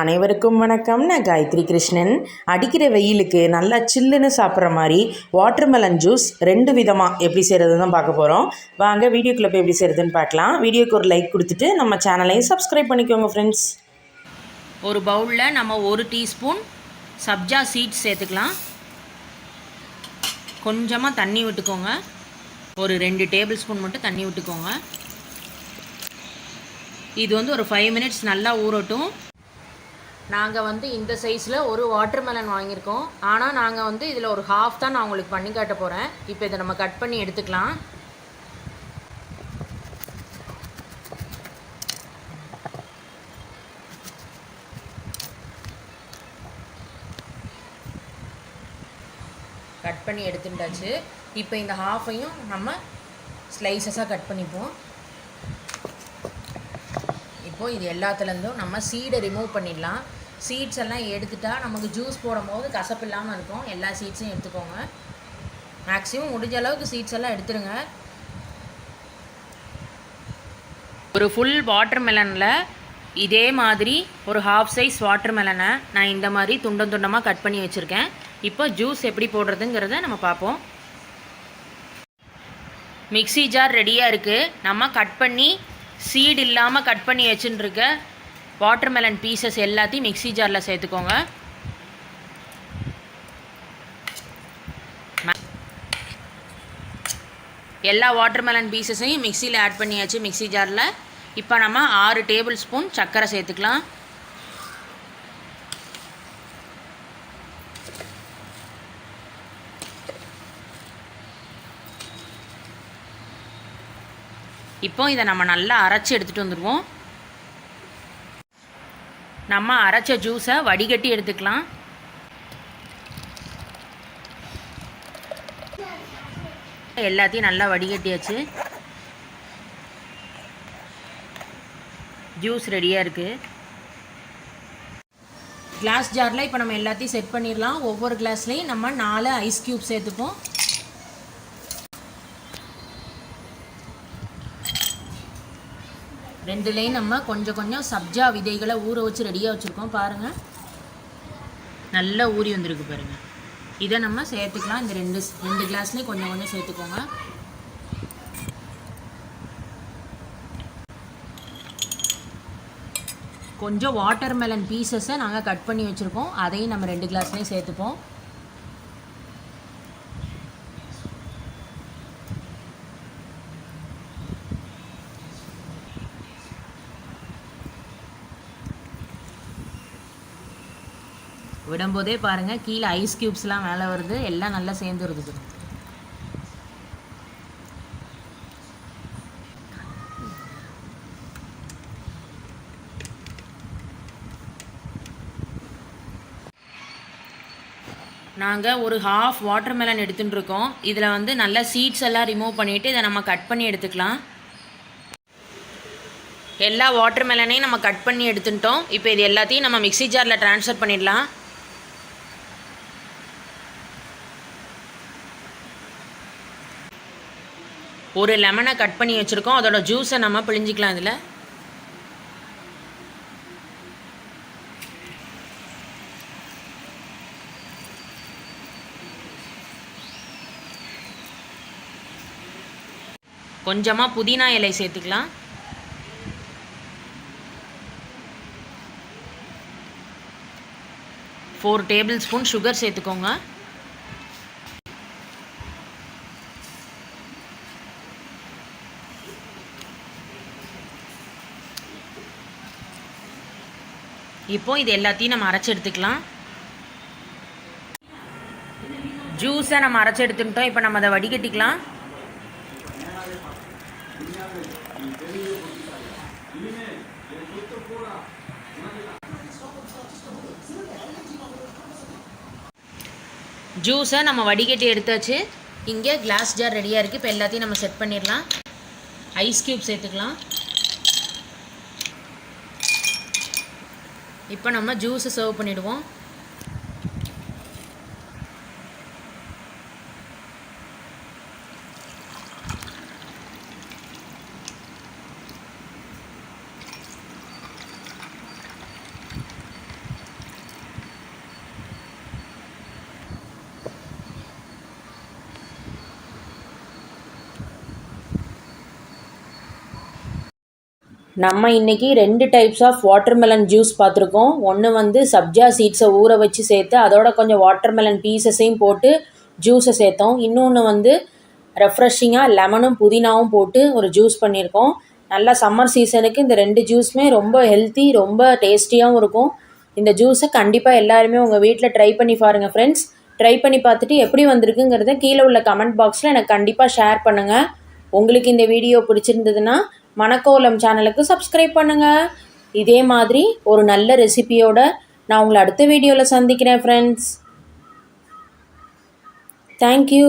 அனைவருக்கும் வணக்கம். நான் காயத்ரி கிருஷ்ணன். அடிக்கிற வெயிலுக்கு நல்லா சில்லுன்னு சாப்பிட்ற மாதிரி வாட்டர்மெலன் ஜூஸ் ரெண்டு விதமாக எப்படி செய்கிறது தான் பார்க்க போகிறோம் வாங்க வீடியோக்குள்ளே போய் எப்படி செய்கிறதுன்னு பார்க்கலாம். வீடியோக்கு ஒரு லைக் கொடுத்துட்டு நம்ம சேனலையும் சப்ஸ்கிரைப் பண்ணிக்கோங்க ஃப்ரெண்ட்ஸ் ஒரு பவுலில் நம்ம ஒரு டீஸ்பூன் சப்ஜா சீட்ஸ் சேர்த்துக்கலாம். கொஞ்சமாக தண்ணி விட்டுக்கோங்க. ஒரு ரெண்டு டேபிள் ஸ்பூன் மட்டும் தண்ணி விட்டுக்கோங்க. இது வந்து ஒரு ஃபைவ் மினிட்ஸ் நல்லா ஊறட்டும். நாங்கள் வந்து இந்த சைஸில் ஒரு வாட்டர்மெலன் வாங்கியிருக்கோம். ஆனால் நாங்கள் வந்து இதில் ஒரு ஹாஃப் தான் நான் உங்களுக்கு பண்ணி காட்ட போகிறேன் இப்போ இதை நம்ம கட் பண்ணி எடுத்துக்கலாம். கட் பண்ணி எடுத்துட்டாச்சு. இப்போ இந்த ஹாஃபையும் நம்ம ஸ்லைசஸாக கட் பண்ணிப்போம். இப்போது இது எல்லாத்துலேருந்தும் நம்ம சீடை ரிமூவ் பண்ணிடலாம். சீட்ஸ் எல்லாம் எடுத்துட்டால் நமக்கு ஜூஸ் போடும்போது கசப்பு இல்லாமல் இருக்கும். எல்லா சீட்ஸையும் எடுத்துக்கோங்க. மேக்ஸிமம் முடிஞ்ச அளவுக்கு சீட்ஸ் எல்லாம் எடுத்துருங்க. ஒரு ஃபுல் வாட்டர் மெலனில் இதே மாதிரி ஒரு ஹாஃப் சைஸ் வாட்டர் மெலனை நான் இந்த மாதிரி துண்டம் துண்டமாக கட் பண்ணி வச்சுருக்கேன். இப்போ ஜூஸ் எப்படி போடுறதுங்கிறத நம்ம பார்ப்போம். மிக்ஸி ஜார் ரெடியாக இருக்குது நம்ம கட் பண்ணி சீடு இல்லாமல் கட் பண்ணி வச்சுட்டுருக்க வாட்டர்மெலன் பீசஸ் எல்லாத்தையும் மிக்ஸி ஜாரில் சேர்த்துக்கோங்க. எல்லா வாட்டர்மெலன் பீசஸையும் மிக்சியில் ஆட் பண்ணியாச்சு மிக்ஸி ஜாரில். இப்போ நம்ம ஆறு டேபிள் ஸ்பூன் சர்க்கரை சேர்த்துக்கலாம். இப்போ இதை நம்ம நல்லா அரைச்சி எடுத்துகிட்டு வந்துடுவோம் நம்ம அரைச்ச ஜூஸை வடிகட்டி எடுத்துக்கலாம். எல்லாத்தையும் நல்லா வடிகட்டியாச்சு. ஜூஸ் ரெடியாக இருக்குது கிளாஸ் ஜாரில் இப்போ நம்ம எல்லாத்தையும் செட் பண்ணிடலாம். ஒவ்வொரு கிளாஸ்லேயும் நம்ம நாலு ஐஸ் க்யூப் சேர்த்துப்போம். ரெண்டுலேயும் நம்ம கொஞ்சம் கொஞ்சம் சப்ஜா விதைகளை ஊற வச்சு ரெடியாக வச்சுருக்கோம். பாருங்கள் நல்லா ஊறி வந்திருக்கு பாருங்கள் இதை நம்ம சேர்த்துக்கலாம். இந்த ரெண்டு ரெண்டு கிளாஸ்லேயும் கொஞ்சம் கொஞ்சம் சேர்த்துக்கோங்க. கொஞ்சம் வாட்டர் மெலன் பீசஸை நாங்கள் கட் பண்ணி வச்சுருக்கோம். அதையும் நம்ம ரெண்டு கிளாஸ்லேயும் சேர்த்துப்போம். விடும்போதே பாருங்கள் கீழே ஐஸ் க்யூப்ஸ்லாம் மேலே வருது எல்லாம் நல்லா சேர்ந்து வருது நாங்கள் ஒரு ஹாஃப் வாட்டர் மெலன் எடுத்துகிட்டு இருக்கோம் இதில் வந்து நல்ல சீட்ஸ் எல்லாம் ரிமூவ் பண்ணிவிட்டு இதை நம்ம கட் பண்ணி எடுத்துக்கலாம். எல்லா வாட்டர் மெலனையும் நம்ம கட் பண்ணி எடுத்துட்டோம். இப்போ இது எல்லாத்தையும் நம்ம மிக்ஸி ஜாரில் ட்ரான்ஸ்ஃபர் பண்ணிடலாம். ஒரு லெமனை கட் பண்ணி வச்சுருக்கோம். அதோட ஜூஸை நம்ம பிழிஞ்சிக்கலாம் இதில். கொஞ்சமாக புதினா இலை சேர்த்துக்கலாம். ஃபோர் டேபிள் ஸ்பூன் சுகர் சேர்த்துக்கோங்க. இப்போ இது எல்லாத்தையும் நம்ம அரைச்சி எடுத்துக்கலாம். ஜூஸை நம்ம அரைச்சி எடுத்துக்கிட்டோம். இப்போ நம்ம அதை வடிகட்டிக்கலாம். ஜூஸை நம்ம வடிகட்டி எடுத்தாச்சு. இங்கே கிளாஸ் ஜார் ரெடியாக இருக்குது இப்போ எல்லாத்தையும் நம்ம செட் பண்ணிடலாம். ஐஸ் க்யூப் சேர்த்துக்கலாம். இப்போ நம்ம ஜூஸை சர்வ் பண்ணிவிடுவோம் நம்ம இன்றைக்கி ரெண்டு டைப்ஸ் ஆஃப் வாட்டர்மெலன் ஜூஸ் பார்த்துருக்கோம். ஒன்று வந்து சப்ஜா சீட்ஸை ஊற வச்சு சேர்த்து அதோட கொஞ்சம் வாட்டர்மெலன் பீசஸையும் போட்டு ஜூஸை சேர்த்தோம். இன்னொன்று வந்து ரெஃப்ரெஷிங்காக லெமனும் புதினாவும் போட்டு ஒரு ஜூஸ் பண்ணியிருக்கோம். நல்லா சம்மர் சீசனுக்கு இந்த ரெண்டு ஜூஸுமே ரொம்ப ஹெல்த்தி ரொம்ப டேஸ்டியாகவும் இருக்கும். இந்த ஜூஸை கண்டிப்பாக எல்லாருமே உங்கள் வீட்டில் ட்ரை பண்ணி பாருங்கள் ஃப்ரெண்ட்ஸ் ட்ரை பண்ணி பார்த்துட்டு எப்படி வந்திருக்குங்கிறத கீழே உள்ள கமெண்ட் பாக்ஸில் எனக்கு கண்டிப்பாக ஷேர் பண்ணுங்கள் உங்களுக்கு இந்த வீடியோ பிடிச்சிருந்ததுன்னா மணக்கோலம் சேனலுக்கு சப்ஸ்கிரைப் பண்ணுங்கள் இதே மாதிரி ஒரு நல்ல ரெசிபியோட நான் உங்களை அடுத்த வீடியோவில் சந்திக்கிறேன் ஃப்ரெண்ட்ஸ் தேங்க்யூ